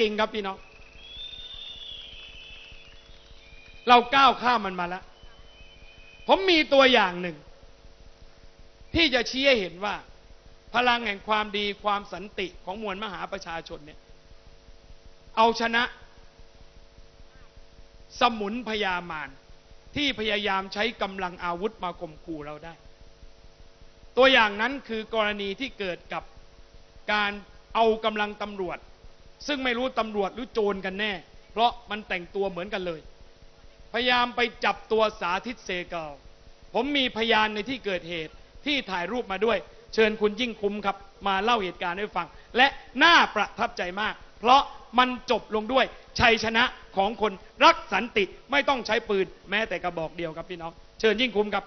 จริงครับพี่น้อง เราก้าวข้ามมันมาแล้ว ผมมีตัวอย่างหนึ่ง ที่จะชี้ให้เห็นว่า พลังแห่งความดีความสันติของมวลมหาประชาชนเนี่ย เอาชนะ สมุนพยามารที่พยายามใช้กำลังอาวุธมาข่มขู่เราได้ ตัวอย่างนั้นคือกรณีที่เกิดกับการเอากำลังตำรวจ ซึ่งไม่รู้ตำรวจหรือโจรกันแน่ เพราะมันแต่งตัวเหมือนกันเลย พยายามไปจับตัวสาธิตเซกาลผมมีพยานในที่เกิดเหตุที่ถ่ายรูปมาด้วย เชิญคุณยิ่งคุ้มครับ มาเล่าเหตุการณ์ให้ฟัง และน่าประทับใจมาก เพราะมันจบลงด้วยชัยชนะของคนรักสันติไม่ต้องใช้ปืนแม้แต่กระบอกเดียวครับพี่น้อง เชิญยิ่งคุ้มครับ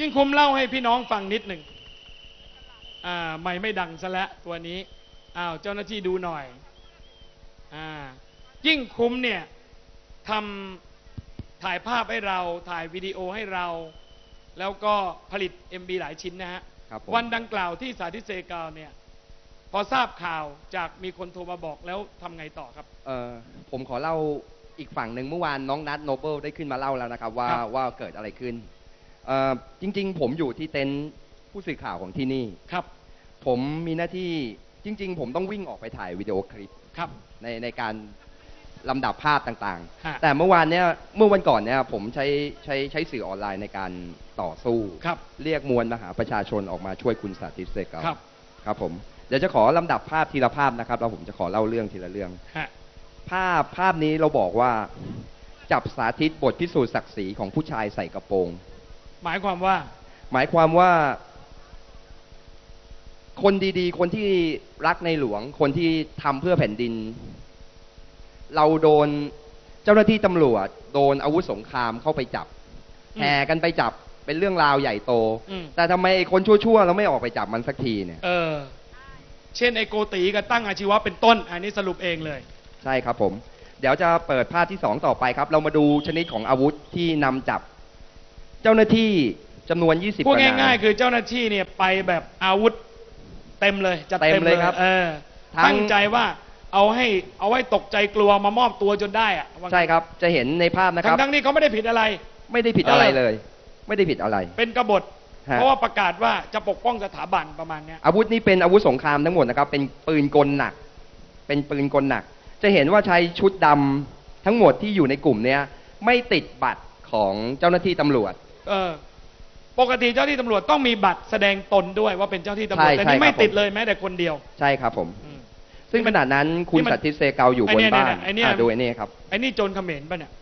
ยิ่งคุ้มเล่าให้พี่น้องฟังนิดหนึ่ง อ่าไม่ไม่ดังซะแล้วตัวนี้อ้าวเจ้าหน้าที่ดูหน่อยอ่ายิ่งคุ้มเนี่ยทำถ่ายภาพให้เราถ่ายวิดีโอให้เรา แล้วก็ผลิต MB หลายชิ้นนะฮะครับผมวันดังกล่าวที่สาธิตเซกาวเนี่ยพอทราบข่าวจากมีคนโทรมาบอกแล้วทำไงต่อครับเอ่อผมขอเล่าอีกฝั่งหนึ่งเมื่อวานน้องนัทโนเบิลได้ขึ้นมาเล่าแล้วนะครับว่าครับว่าเกิดอะไรขึ้นเอ่อจริง ๆ ผมอยู่ที่เต็นท์ ผู้สื่อข่าวของที่นี่ครับ ผมมีหน้าที่จริง ๆ ผมต้องวิ่งออกไปถ่ายวิดีโอคลิปครับ ในในการลำดับภาพต่างฮะ ๆ แต่เมื่อวานเนี้ยเมื่อวันก่อนเนี่ยผมใช้ใช้ใช้สื่อออนไลน์ในการต่อสู้ ครับ เรียกมวลมหาประชาชนออกมาช่วยคุณสาธิตเซกาครับ ครับผมเดี๋ยวจะขอลำดับภาพทีละภาพนะครับแล้วผมจะขอเล่าเรื่องทีละเรื่อง ฮะ ภาพภาพนี้เราบอกว่าจับสาธิตบทพิสูจน์ศักดิ์ศรีของผู้ชายใส่กระโปรง หมายความว่า หมายความว่า คนดีๆ คนที่รักในหลวง คนที่ทำเพื่อแผ่นดิน เราโดนเจ้าหน้าที่ตำรวจ โดนอาวุธสงครามเข้าไปจับอืมแห่กันไปจับเป็นเรื่องราวใหญ่โต อืม แต่ทำไมไอ้คนชั่วๆเราไม่ออกไปจับมันสักทีเนี่ย เออ เช่นไอโกตีกับตั้งอาชีวะเป็นต้น อันนี้สรุปเองเลย ใช่ครับผม เดี๋ยวจะเปิดภาพที่สองต่อไปครับ เรามาดูชนิดของอาวุธที่นำจับ เจ้าหน้าที่จำนวน 20พูดกว่นง่ายๆ คือเจ้าหน้าที่เนี่ยไปแบบอาวุธ เต็มเลยจัดเต็เต็มมเลเลยยครับเออทั้งตั้งใจว่าเอาให้เอาให้ตกใจกลัวมามอบตัวจนได้อะใช่ครับจะเห็นในภาพนะคทั้รังบทั้งๆที่เขาไม่ได้ผิดอะไร ไม่ได้ผิดอะไรเลย ไม่ได้ผิดอะไร เป็นกบฏฮะเพราะว่าประกาศว่าจะปกป้องสถาบันประมาณเนี้ยอาวุธนี้เป็นอาวุธสงครามทั้งหมดนะครับ เป็นปืนกลหนัก เป็นปืนกลหนัก จะเห็นว่าใช้ชุดดำทั้งหมดที่อยู่ในกลุ่มเนี้ยไม่ติดบัตรของเจ้าหน้าที่ตำรวจ เออ ปกติเจ้าที่ตำรวจต้องมีบัตรแสดงตนด้วยว่าเป็นเจ้าที่ตำรวจ ใช่แต่ใช่นี่ไม่ครับผมติดเลยแม้แต่คนเดียว ใช่ครับผม อืม ซึ่งขณะนั้นคุณนี่มันสัตย์ทิศเซเกาอยู่บนไอ้เนี่ยบ้านไอ้เนี่ย อะดูไอ้นี่ครับ ไอ้นี่โจรเขมรป่ะเนี่ย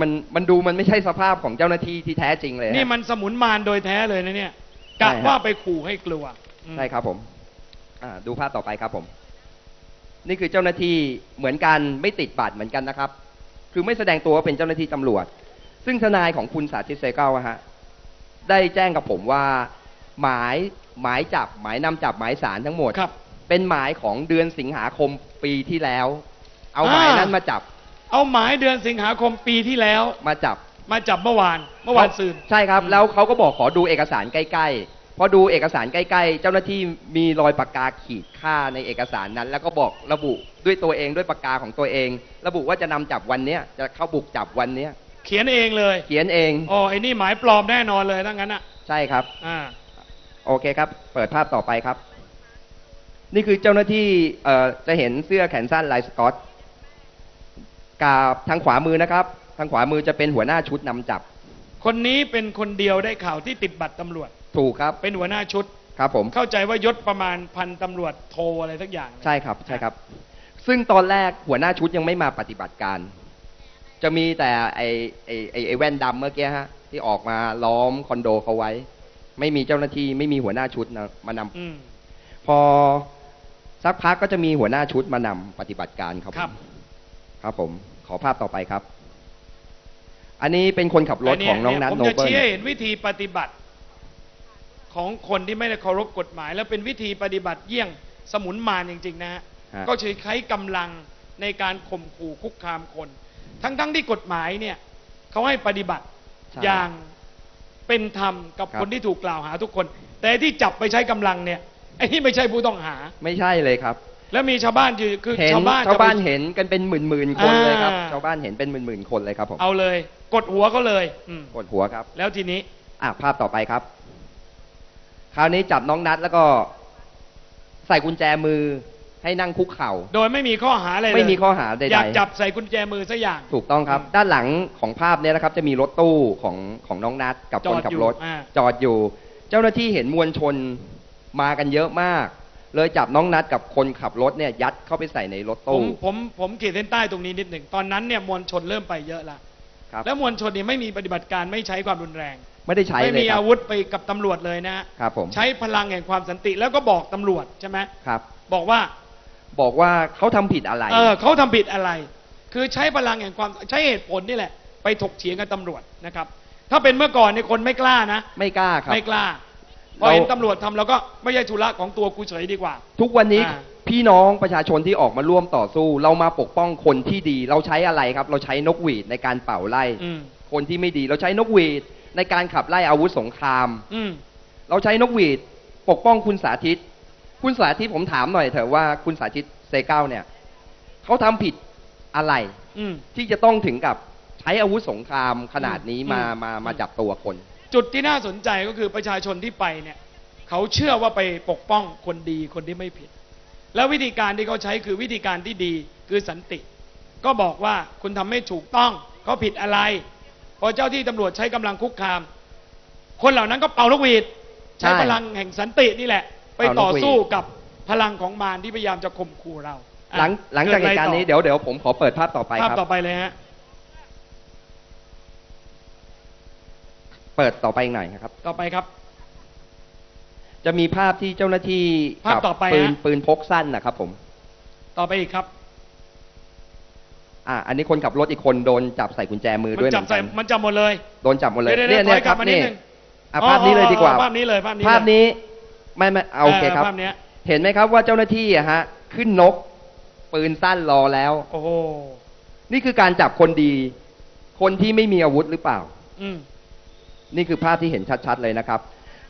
มันมันดูมันไม่ใช่สภาพของเจ้าหน้าที่ที่แท้จริงเลยฮะ นี่มันสมุนมารโดยแท้เลยนะเนี่ยใช่กะฮะว่าไปขู่ให้กลัวอืม ใช่ครับผมอ่าดูภาพต่อไปครับผม นี่คือเจ้าหน้าที่เหมือนกันไม่ติดบัตรเหมือนกันนะครับ คือไม่แสดงตัวว่าเป็นเจ้าหน้าที่ตำรวจ ซึ่งทนายของคุณสาธิตเซเก้าอะฮะ ได้แจ้งกับผมว่า หมายหมายจับหมายนำจับหมายสารทั้งหมดครับเป็นหมายของเดือนสิงหาคมปีที่แล้ว เอาหมายอ่านั้ นั้นมาจับเอาหมายเดือนสิงหาคมปีที่แล้ว มาจับ มาจับเมื่อวานเมื่อวานซืน ใช่ครับ อืม แล้วเขาก็บอกขอดูเอกสารใกล้ๆ พอดูเอกสารใกล้ๆ เจ้าหน้าที่มีรอยปากกาขีดค่าในเอกสารนั้น แล้วก็บอกระบุด้วยตัวเองด้วยปากกาของตัวเอง ระบุว่าจะนำจับวันเนี้ยจะเข้าบุกจับวันเนี้ย เขียนเองเลย เขียนเองอ๋อไอ้นี่หมายปลอมแน่นอนเลยทั้งนั้นอะ ใช่ครับ อ่า โอเคครับ เปิดภาพต่อไปครับ นี่คือเจ้าหน้าที่เอ่อจะเห็นเสื้อแขนสั้นลายสกอตกับทางขวามือนะครับ ทางขวามือจะเป็นหัวหน้าชุดนำจับ คนนี้เป็นคนเดียวได้ข่าวที่ติดบัตรตำรวจ ถูกครับ เป็นหัวหน้าชุด ครับผม เข้าใจว่ายศประมาณพันตำรวจโทอะไรสักอย่างนะใช่ครับ ใช่ครับ ซึ่งตอนแรกหัวหน้าชุดยังไม่มาปฏิบัติการ จะมีแต่ไอไอไอไอแว่นดำเมื่อกี้ฮะ ที่ออกมาล้อมคอนโดเขาไว้ ไม่มีเจ้าหน้าที่ไม่มีหัวหน้าชุดนะมานำอืม พอสักพักก็จะมีหัวหน้าชุดมานำปฏิบัติการครับผมครับ ครับผม ขอภาพต่อไปครับ อันนี้เป็นคนขับรถของน้องนัทผมโนจะเบิล ชี้ให้เห็นวิธีปฏิบัติ ของคนที่ไม่ได้เคารพกฎหมาย แล้วเป็นวิธีปฏิบัติเยี่ยงสมุนมารจริง ๆ นะฮะฮะ ก็ใช้กำลังในการข่มขู่คุกคามคน ทั้งๆที่กฎหมายเนี่ยเขาให้ปฏิบัติใช่อย่างเป็นธรรมกับครับ คนที่ถูกกล่าวหาทุกคน แต่ที่จับไปใช้กำลังเนี่ยไอ้นี่ไม่ใช่ผู้ต้องหา ไม่ใช่เลยครับ แล้วมีชาวบ้านยืนคือเห็นชาวบ้านชาวบ้านจะไปเห็นกันเป็นหมื่นหมื่นๆคนเลยครับ อ่า ชาวบ้านเห็นเป็นหมื่นหมื่นๆคนเลยครับผมเอาเลย กดหัวเขาเลยอืมกดหัวครับ แล้วทีนี้ อะภาพต่อไปครับ คราวนี้จับน้องนัดแล้วก็ ใส่กุญแจมือ ให้นั่งคุกเข่า โดยไม่มีข้อหาอะไรเลยไม่มีข้อหาใดๆ อยากจับใส่กุญแจมือสักอย่าง ถูกต้องครับอืมด้านหลังของภาพเนี้นะครับ จะมีรถตู้ของของน้องนัดกับจคอนดขับอยู่รถอ่าจอดอยู่ เจ้าหน้าที่เห็นมวลชนมากันเยอะมาก เลยจับน้องนัดกับคนขับรถเนี่ยยัดเข้าไปใส่ในรถผมตู้ผมผมขีดเส้นใต้ตรงนี้นิดหนึ่งตอนนั้นเนี่ยมวลชนเริ่มไปเยอะละครับแล้วมวลชนเนี่ยไม่มีปฏิบัติการไม่ใช้ความรุนแรง ไม่ได้ใช้ไม่เลยมีครัอาบวุธไปกับตำรวจเลยนะฮะครับผมใช้พลังแห่งความสันติแล้วก็บอกตำรวจใช่ไหมครับบอกว่า บอกว่าเขาทำผิดอะไร เออเขาทำผิดอะไร คือใช้พลังแห่งความใช้เหตุผลนี่แหละ ไปถกเถียงกับตำรวจนะครับ ถ้าเป็นเมื่อก่อนเนี่ยคนไม่กล้านะ ไม่กล้าครับ ไม่กล้าพอเราเห็นตำรวจทำแล้วก็ไม่ใช่ธุระของตัวกูเฉยดีกว่า ทุกวันนี้อ่าพี่น้องประชาชนที่ออกมาร่วมต่อสู้ เรามาปกป้องคนที่ดี เราใช้อะไรครับ เราใช้นกหวีดในการเป่าไล่อืมคนที่ไม่ดี เราใช้นกหวีดในการขับไล่อาวุธสงครามอืมเราใช้นกหวีดปกป้องคุณสาธิต คุณสาธิตผมถามหน่อยเถอะว่าคุณสาธิตเซเก้าเนี่ยเขาทำผิดอะไรอืมที่จะต้องถึงกับใช้อาวุธสงครามขนาดนี้มาอืมมามาจับตัวคน จุดที่น่าสนใจก็คือประชาชนที่ไปเนี่ยเขาเชื่อว่าไปปกป้องคนดีคนที่ไม่ผิด แล้ววิธีการที่เขาใช้คือวิธีการที่ดีคือสันติ ก็บอกว่าคุณทำไม่ถูกต้องเขาผิดอะไร พอเจ้าที่ตำรวจใช้กำลังคุกคาม คนเหล่านั้นก็เป่านกหวีด ใช้ใช่พลังแห่งสันตินี่แหละ ไปเป่านกหวีดต่อสู้กับพลังของมารที่พยายามจะข่มขู่เราอะหลังหลังจากเหตุการณ์นี้ดเดี๋ยวเดี๋ยวผมขอเปิดภาพต่อไปภาพครับต่อไปเลยฮะเปิดต่อไปอีกหน่อยครับ ต่อไปครับ จะมีภาพที่เจ้าหน้าที่ภาพกัต่อไปปืนฮะปืนพกสั้นนะครับผม ต่อไปอีกครับอ่าอันนี้คนขับรถอีกคนโดนจับใส่กุญแจมือมัด้วยจับใส่เหมือนกันมันจับหมดเลย โดนจับหมดเลยดี๋วเนี่ยดี๋วเนี่ยถอครับกลัมานี่ดงอะภาพนี้เลยดีกว่าภาพนี้เลยภาพนี้ภาพเลยนี้ ไม่ไม่เอาโอเคครับ ภาพเนี้ย เห็นไหมครับว่าเจ้าหน้าที่อะฮะ ขึ้นนก ปืนสั้นรอแล้ว โอ้โหนี่คือการจับคนดี คนที่ไม่มีอาวุธหรือเปล่า อืม นี่คือภาพที่เห็นชัดๆเลยนะครับ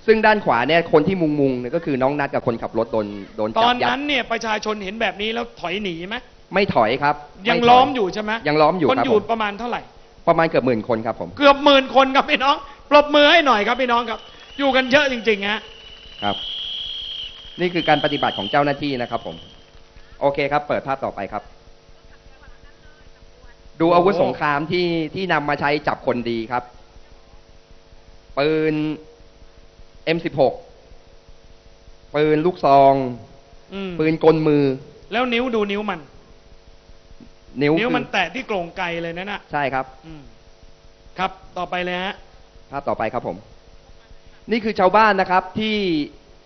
ซึ่งด้านขวาเนี่ยคนที่มุงมุงๆเนี่ยก็คือน้องนัดกับคนขับรถโดนโดนตจัอบนยัดนั้นเนี่ยประชาชนเห็นแบบนี้แล้วถอยหนีไหมไม่ถอยครับยังไถล้อมอยู่ใช่ไหมยังล้อมอยู่คนครับอยู่ผมประมาณเท่าไหร่ ประมาณเกือบหมื่นคนครับผม เกือบหมื่นคนครับพี่น้อง ปรบมือให้หน่อยครับพี่น้องครับ อยู่กันเยอะจริงๆฮะ ครับ นี่คือการปฏิบัติของเจ้าหน้าที่นะครับ ผม โอเคครับ เปิดภาพต่อไปครับ ดูอาวุธโอ้สงครามที่ที่นำมาใช้จับคนดีครับปืน M16 ปืนลูกซองอืมปืนกลมือ แล้วนิ้วดูนิ้วมัน นิ้วนิ้วคือมันแตะที่โกรงไกลเลยนะน่ะ ใช่ครับอืมครับ ต่อไปเลยฮะภาพต่อไปครับผม นี่คือชาวบ้านนะครับที่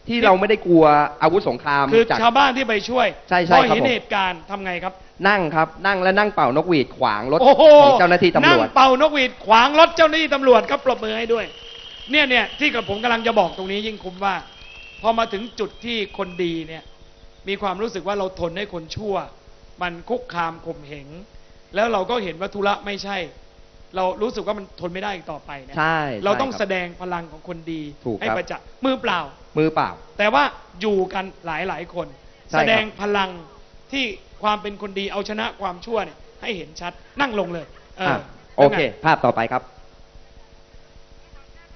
ที่เราไม่ได้กลัวอาวุธสงครามคือจากชาวบ้านที่ไปช่วยใช่ใช่พอครับเห็นผมเหตุการณ์ทำไงครับ นั่งครับ นั่งและนั่งเป่านกหวีดขวางรถโอ้โหของเจ้าหน้าที่ตำรวจนั่งเป่านกหวีดขวางรถเจ้าหน้าที่ตำรวจครับปรบมือให้ด้วย เนี่ยเนี่ยที่กับผมกำลังจะบอกตรงนี้ยิ่งคุ้มว่า พอมาถึงจุดที่คนดีเนี่ย มีความรู้สึกว่าเราทนให้คนชั่ว มันคุกคามข่มเหงแล้วเราก็เห็นว่าธุระไม่ใช่ เรารู้สึกว่ามันทนไม่ได้อีกต่อไปเนี่ยใช่เราต้องใช่แสครับดงพลังของคนดีถูกให้ครับ ประจักษ์มือเปล่า มือเปล่า แต่ว่าอยู่กันหลายหลายๆคน ใช่ครับ แสดงพลังที่ความเป็นคนดีเอาชนะความชั่วเนี่ยให้เห็นชัดนั่งลงเลยเอออะโอเคภาพต่อไปครับ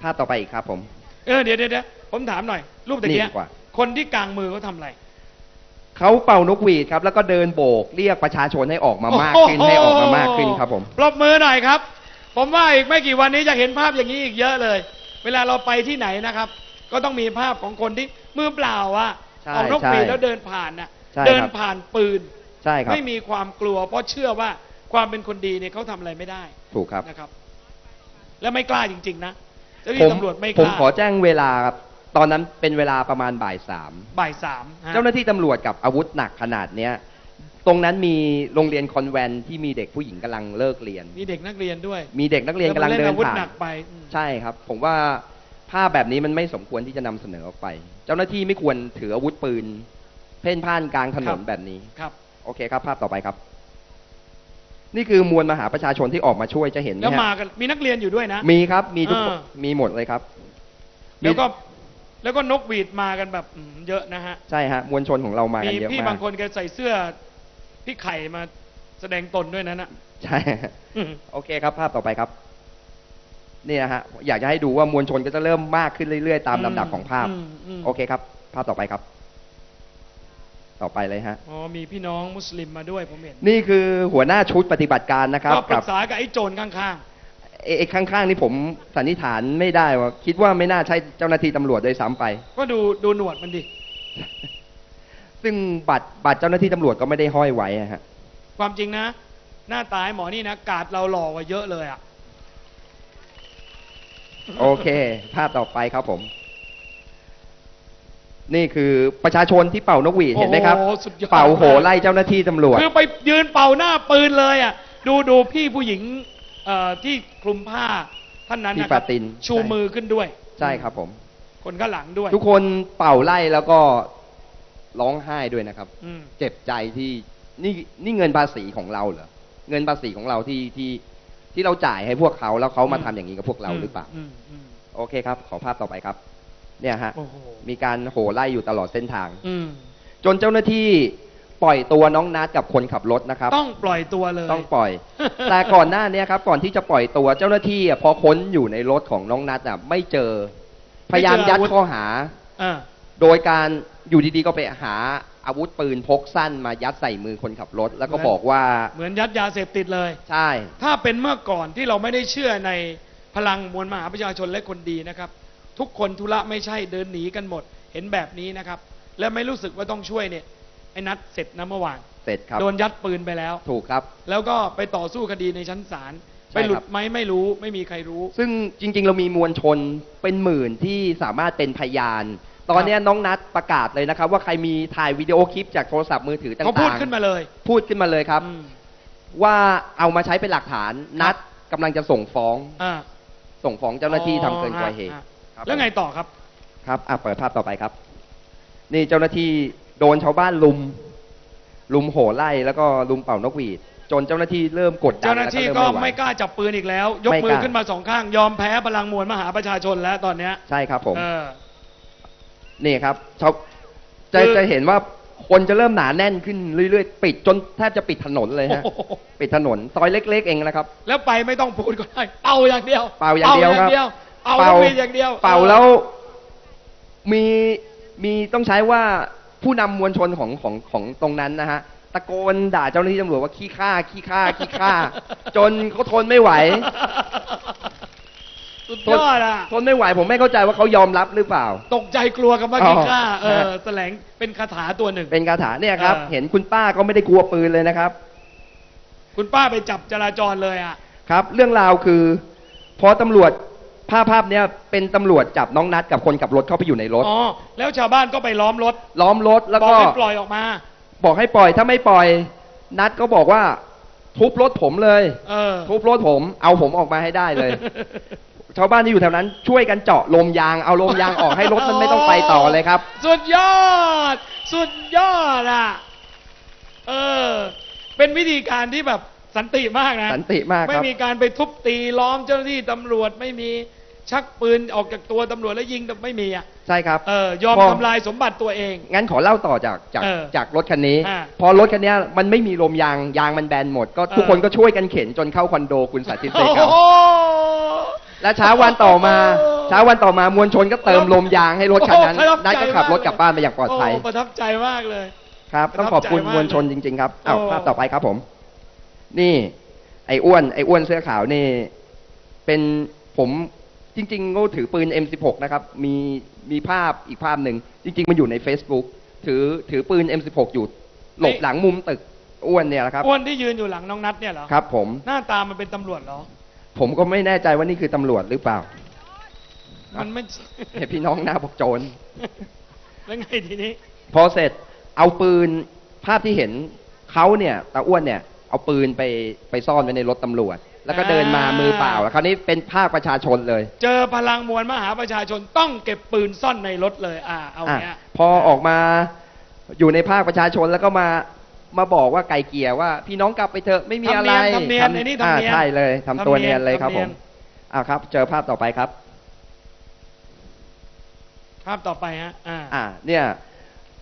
ภาพต่อไปอีกครับ ผม เออเดี๋ยวเดี๋ยวเดี๋ยวผมถามหน่อย รูปตะนี่เกียดีกว่า คนที่กลางมือเขาทำอะไร เขาเป่านกหวีดครับ แล้วก็เดินโบก เรียกประชาชนให้ออกมามากขึ้นโโให้ออกมามากขึ้นครับผม ปรบมือหน่อยครับ ผมว่าอีกไม่กี่วันนี้จะเห็นภาพอย่างนี้อีกเยอะเลย เวลาเราไปที่ไหนนะครับ ก็ต้องมีภาพของคนที่มือเปล่าอะใช่เอานกหวีดใช่แล้วเดินผ่านน่ะใช่ครับ เดินผ่านปืน ใช่ครับไม่มีความกลัว เพราะเชื่อว่าความเป็นคนดีเนี่ยเขาทำอะไรไม่ได้ถูกครับ นะครับ และไม่กล้าจริง ๆ นะเจ้าหน้าผมที่ตำรวจไม่กผมล้าขอแจ้งเวลาครับตอนนั้นเป็นเวลาประมาณบ่ายสามบ่ายสามฮะ เจ้าหน้าที่ตำรวจกับอาวุธหนักขนาดเนี้ย ตรงนั้นมีโรงเรียนคอนแวนต์ที่มีเด็กผู้หญิงกำลังเลิกเรียน มีเด็กนักเรียนด้วยมีเด็กนักเรียนกำลังเดิแวนอาวุธผ่าหนนักไปอืมใช่ครับ ผมว่าภาพแบบนี้มันไม่สมควรที่จะนำเสนอออกไป เจ้าหน้าที่ไม่ควรถืออาวุธปืน เพ่นพ่านกลางถนนแบบนี้ ครับ โอเคครับ ภาพต่อไปครับ นี่คือมวลมหาประชาชนที่ออกมาช่วยจะเห็นไหมแล้วฮะมากันมีนักเรียนอยู่ด้วยนะ มีครับ มีทุกคนอ่า มีหมดเลยครับแล้วก็แล้วก็นกหวีดมากันแบบอืมเยอะนะฮะ ใช่ฮะมวลชนของเรามากันมีเยอะพี่มาบากงคนแกใส่เสื้อ พี่ไข่มาแสดงตนด้วยนะน่ะใช่ฮะโอเคครับ ภาพต่อไปครับ นี่นะฮะ อยากจะให้ดูว่ามวลชนก็จะเริ่มมากขึ้นเรื่อยๆ ตามลำดับของภาพ อืมอืม โอเคครับ ภาพต่อไปครับ ต่อไปเลยฮะ อ๋อมีพี่น้องมุสลิมมาด้วยผมเห็นนี่คือหัวหน้าชุดปฏิบัติการนะครับ ก็ปรึกับกษากับไอ้โจรข้างเอไอ้ข้างๆนี่ผมสันนิษฐานไม่ได้ว่า คิดว่าไม่น่าใช่เจ้าหน้าที่ตำรวจด้วยซ้ำไป ๆ ก็ดูดูหนวดมันดิ ซึ่งบัตรบัตรเจ้าหน้าที่ตำรวจก็ไม่ได้ห้อยไว้อะฮะความจริงนะ หน้าตาไอ้หมอนี่นะกาดเราหล่อกว่าเยอะเลยอะโอเค ภาพต่อไปครับผม นี่คือประชาชนที่เป่านกหวีดเห็นไหมครับ โอ้โหสุดยอด เป่าโหไล่เจ้าหน้าที่ตำรวจ คือไปยืนเป่าหน้าปืนเลยอะดูดูพี่ผู้หญิงเอ่อที่คลุมผ้าท่านนั้นที่นะครัปาตินชูมือขึ้นด้วย ใช่ครับผม คนข้างหลังด้วย ทุกคนเป่าไล่แล้วก็ ร้องไห้ด้วยนะครับ อืม เจ็บใจที่นี่นี่เงินภาษีของเราเหรอเงินภาษีของเราที่ที่ที่เราจ่ายให้พวกเขาแล้วเขามาทำอย่างนี้กับพวกเราหรือเปล่า มอืม โอเคครับ ขอภาพต่อไปครับ เนี่ยฮะ โอ้โห มีการโหไล่อยู่ตลอดเส้นทาง อืมจนเจ้าหน้าที่ปล่อยตัวน้องนัดกับคนขับรถนะครับ ต้องปล่อยตัวเลย ต้องปล่อย แต่ก่อนหน้าเนี้ยครับ ก่อนที่จะปล่อยตัวเจ้าหน้าที่อะพอค้นอยู่ในรถของน้องนัดอะไม่เจอ พยายามยัดข้อหา อ่า โดยการ อยู่ดีๆก็ไปหาอาวุธปืนพกสั้นมายัดใส่มือคนขับรถ แล้วก็บอกว่าเหมือนยัดยาเสพติดเลย ใช่ ถ้าเป็นเมื่อก่อนที่เราไม่ได้เชื่อในพลังมวลมหาประชาชนและคนดีนะครับ ทุกคนธุระไม่ใช่เดินหนีกันหมด เห็นแบบนี้นะครับ และไม่รู้สึกว่าต้องช่วยเนี่ยไอ้นัดเสร็จนะเมื่อวานเสร็จครับโดนยัดปืนไปแล้ว ถูกครับ แล้วก็ไปต่อสู้คดีในชั้นศาลใช่ไปหลุครัดบไหมไม่รู้ไม่มีใครรู้ ซึ่งจริง ๆ เรามีมวลชนเป็นหมื่นที่สามารถเป็นพยาน ตอนเนี้ยน้องนัดประกาศเลยนะครับ ว่าใครมีถ่ายวิดีโอคลิปจากโทรศัพท์มือถือต่างๆเขาพูดขึ้นมาเลยพูดขึ้นมาเลยครับ อืม ว่าเอามาใช้เป็นหลักฐานนัดกำลังจะส่งฟ้อง อ่าส่งฟ้องเจ้าหน้าที่ทำเกินกว่าเหตุอ๋อฮะครับ แล้วไงต่อครับ ครับอะเปิดภาพต่อไปครับ นี่เจ้าหน้าที่โดนชาวบ้านลุม ลุมโห่ไล่แล้วก็ลุมเป่านกหวีด จนเจ้าหน้าที่เริ่มกดดันเจ้าหน้าที่แล้วก็เริ่ไม่ไหว กล้าจับปืนอีกแล้ว ยกไม่มืกอล้า ขึ้นมาสองข้าง ยอมแพ้พลังมวลมหาประชาชนแล้วตอนเนี้ยใช่ครับผม เออ นี่ครับชาวจะคือ จะเห็นว่าคนจะเริ่มหนาแน่นขึ้นเรื่อยๆ ปิดจนแทบจะปิดถนนเลยฮะ โอ้โหปิดถนนซอยเล็ก ๆ เองนะครับ แล้วไปไม่ต้องพูดก็ได้เป่าอย่างเดียวเป่าอย่างเดียวครับเป่าอย่างเดียวเป่าลูกหวีดอย่างเดียวเป่าออแล้วมีมีต้องใช้ว่าผู้นำมวลชนของของของตรงนั้นนะฮะ ตะโกนด่าเจ้าหน้าที่ตำรวจว่าขี้ข้าขี้ข้าขี้ข้าจนเขาทนไม่ไหว สุดยอดอะ ทนไม่ไหวผมไม่เข้าใจว่าเขายอมรับหรือเปล่า ตกใจกลัวกับว่าอ๋อขี้ข้าเออฮะแสลงเป็นคาถาตัวหนึ่ง เป็นคาถาเนี่ยครับเออเห็นคุณป้าก็ไม่ได้กลัวปืนเลยนะครับ คุณป้าไปจับจราจรเลยอะ ครับ เรื่องราวคือพอตำรวจภาพภาพเนี้ยเป็นตำรวจจับน้องนัดกับคนขับรถเข้าไปอยู่ในรถ อ๋อ แล้วชาวบ้านก็ไปล้อมรถ ล้อมรถแล้วบอก็กให้ปล่อยออกมา บอกให้ปล่อยถ้าไม่ปล่อย นัดก็บอกว่าทุบรถผมเลยเออทุบรถผม เอาผมออกมาให้ได้เลย ชาวบ้านที่อยู่แถวนั้นช่วยกันเจาะลมยางเอาลมยางออกให้รถมันไม่ต้องไปต่อเลยครับ สุดยอด สุดยอดอะ เออ เป็นวิธีการที่แบบสันติมากนะ สันติมากไม่ครับมีการไปทุบตีล้อมเจ้าหน้าที่ตำรวจไม่มีชักปืนออกจากตัวตำรวจแล้วยิงไม่มีอะ ใช่ครับ เออยอมพอทำลายสมบัติตัวเอง งั้นขอเล่าต่อจากจากเออจากรถคันนี้ อ่าพอรถคันเนี้ยมันไม่มีลมยางยางมันแบนหมด ก็เออทุกคนก็ช่วยกันเข็นจนเข้าคอนโดคุณสาธิตเซกาโอ้โห และเช้าวันต่อมาโอ้เช้าวันต่อมามวลชนก็เติมลมยางให้รถคันนั้นโอ้ประทับใจนัดก็ขับรถกลับบ้านไปอย่างปลอดภัยโประทับใจมากเลย ครับ ต้องขอบคุณประทับใจมากมวลชนจริง ๆ ครับอ้าวโอ้ ภาพต่อไปครับผม นี่ไอ้อ้วนไอ้อ้วนเสื้อขาวนี่ เป็นผมจริงๆก็ถือปืน M16 นะครับ มีมีภาพอีกภาพหนึ่งจริง ๆ มันอยู่ใน Facebook ถือถือปืน M16 อยู่ หลบหลังมุมตึกอ้วนเนี่ยแหละครับ อ้วนที่ยืนอยู่หลังน้องนัทเนี่ยเหรอครับผม หน้าตามันเป็นตำรวจเหรอ ผมก็ไม่แน่ใจว่านี่คือตำรวจหรือเปล่า มันไม่ เห็นพี่น้องหน้าบอกโจร แล้วไงทีนี้ พอเสร็จเอาปืนภาพที่เห็นเขาเนี่ยตาอ้วนเนี่ย เอาปืนไปไปซ่อนไว้ในรถตำรวจ แล้วก็เดินมามือเปล่าแล้วคราวนี้เป็นภาคประชาชนเลยเจอพลังมวลมหาประชาชนต้องเก็บปืนซ่อนในรถเลย อ่าเอาอะเนี้ยพอออกมาอยู่ในภาคประชาชนแล้วก็มา มาบอกว่าไกลเกลี่ยว่า พี่น้องกลับไปเถอะไม่มีอะไรทำเนียนทำเนียนทำไอ้นี่อ่าทำเนียนใช่เลยทำตัวเนียนเลยครับทำผเนียมนอ่าครับ เจอภาพต่อไปครับ ภาพต่อไปฮะอ่าอ่า เนี่ย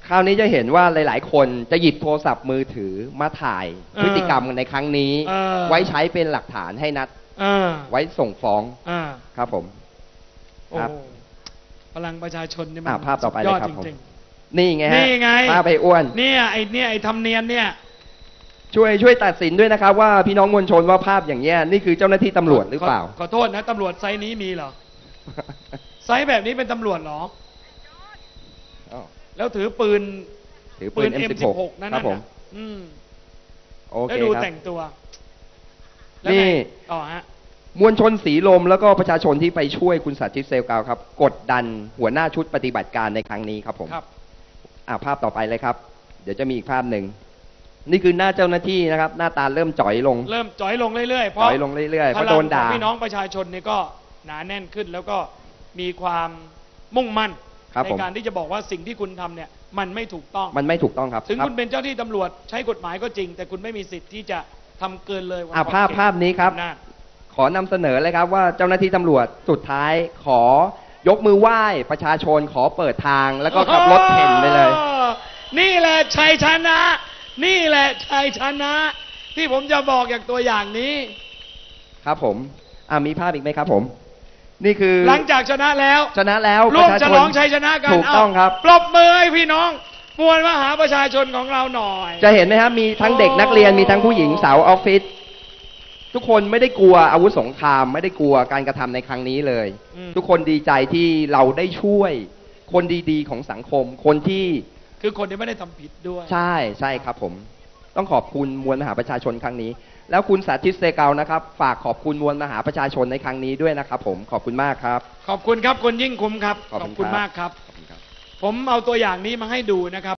คราวนี้จะเห็นว่าหลาย ๆ คนจะหยิบโทรศัพท์มือถือมาถ่ายเออพฤติกรรมในครั้งนี้เออไว้ใช้เป็นหลักฐานให้นัดอ่าไว้ส่งฟ้องอ่าครับผมโอ้ครับโหพลังประชาชนนี่มัอ่าภาพต่อไปเลยยอดครับจผมริง นี่ไงฮะนี่ไงภาพไปอ้วนๆเนี่ยไอเนี่ยไอทำเนียนเนี่ย ช่วยช่วยตัดสินด้วยนะครับ ว่าพี่น้องมวลชนว่าภาพอย่างเงี้ยนี่คือเจ้าหน้าที่ตำรวจหรือเปล่าขขอโทษนะตำรวจไซส์นี้มีเหรอ ไซส์แบบนี้เป็นตำรวจเหรออ้าวแล้วถือปืนถือปืน M16 นั่นครัน่ะบผม อืมโอแล้วเคดูครับ แต่งตัวแล้วนี่ไงอ๋อฮะ มวลชนสีลมแล้วก็ประชาชนที่ไปช่วยคุณสาธิตเซลกาวครับ กดดันหัวหน้าชุดปฏิบัติการในครั้งนี้ครับผม ครับ อ่าภาพต่อไปเลยครับ เดี๋ยวจะมีอีกภาพหนึ่ง นี่คือหน้าเจ้าหน้าที่นะครับ หน้าตาเริ่มจ่อยลง เริ่มจ่อยลงเรื่อยๆเพจ่ราะอยลงเรื่อยๆเพพราะลัโดงนของด่าพี่น้องประชาชนเนี่ยก็หนาแน่นขึ้นแล้วก็มีความมุ่งมั่นครับในผมการที่จะบอกว่าสิ่งที่คุณทำเนี่ยมันไม่ถูกต้องมันไม่ถูกต้องครับ ถึงครับคุณเป็นเจ้าที่ตำรวจใช้กฎหมายก็จริง แต่คุณไม่มีสิทธิ์ที่จะทำเกินเลยวันอ่าขอบภาพเขตภาพนี้ครับอำนาจขอนำเสนอเลยครับว่าเจ้าหน้าที่ตำรวจสุดท้ายขอ ยกมือไหว้ประชาชนขอเปิดทาง แล้วก็ขับรถเพ่นไปเลยโอ้นี่แหละชัยชนะ นี่แหละชัยชนะ ที่ผมจะบอกอย่างตัวอย่างนี้ ครับผมอ่ามีภาพอีกไหมครับผม นี่คือหลังจากชนะแล้วชนะแล้วร่วมประฉชาชลนองชัยชนะกันถูกต้องครับเาปรบมือให้พี่น้องมวลมหาประชาชนของเราหน่อย จะเห็นไหมครับมีทั้งเด็กนักเรียนมีทั้งผู้หญิงสาวออฟฟิศ ทุกคนไม่ได้กลัวอาวุธสงคราม ไม่ได้กลัวการกระทำในครั้งนี้เลยอืมทุกคนดีใจที่เราได้ช่วย คนดีๆของสังคม คนที่คือคนที่ไม่ได้ทำผิดด้วย ใช่ใช่ครับผม ต้องขอบคุณมวลมหาประชาชนครั้งนี้ แล้วคุณสาธิตเซเกานะครับ ฝากขอบคุณมวลมหาประชาชนในครั้งนี้ด้วยนะครับ ผมขอบคุณมากครับ ขอบคุณครับคุณยิ่งคุ้มครับ ขอบคุณครับมากครับขอบคุณครับ ผมเอาตัวอย่างนี้มาให้ดูนะครับ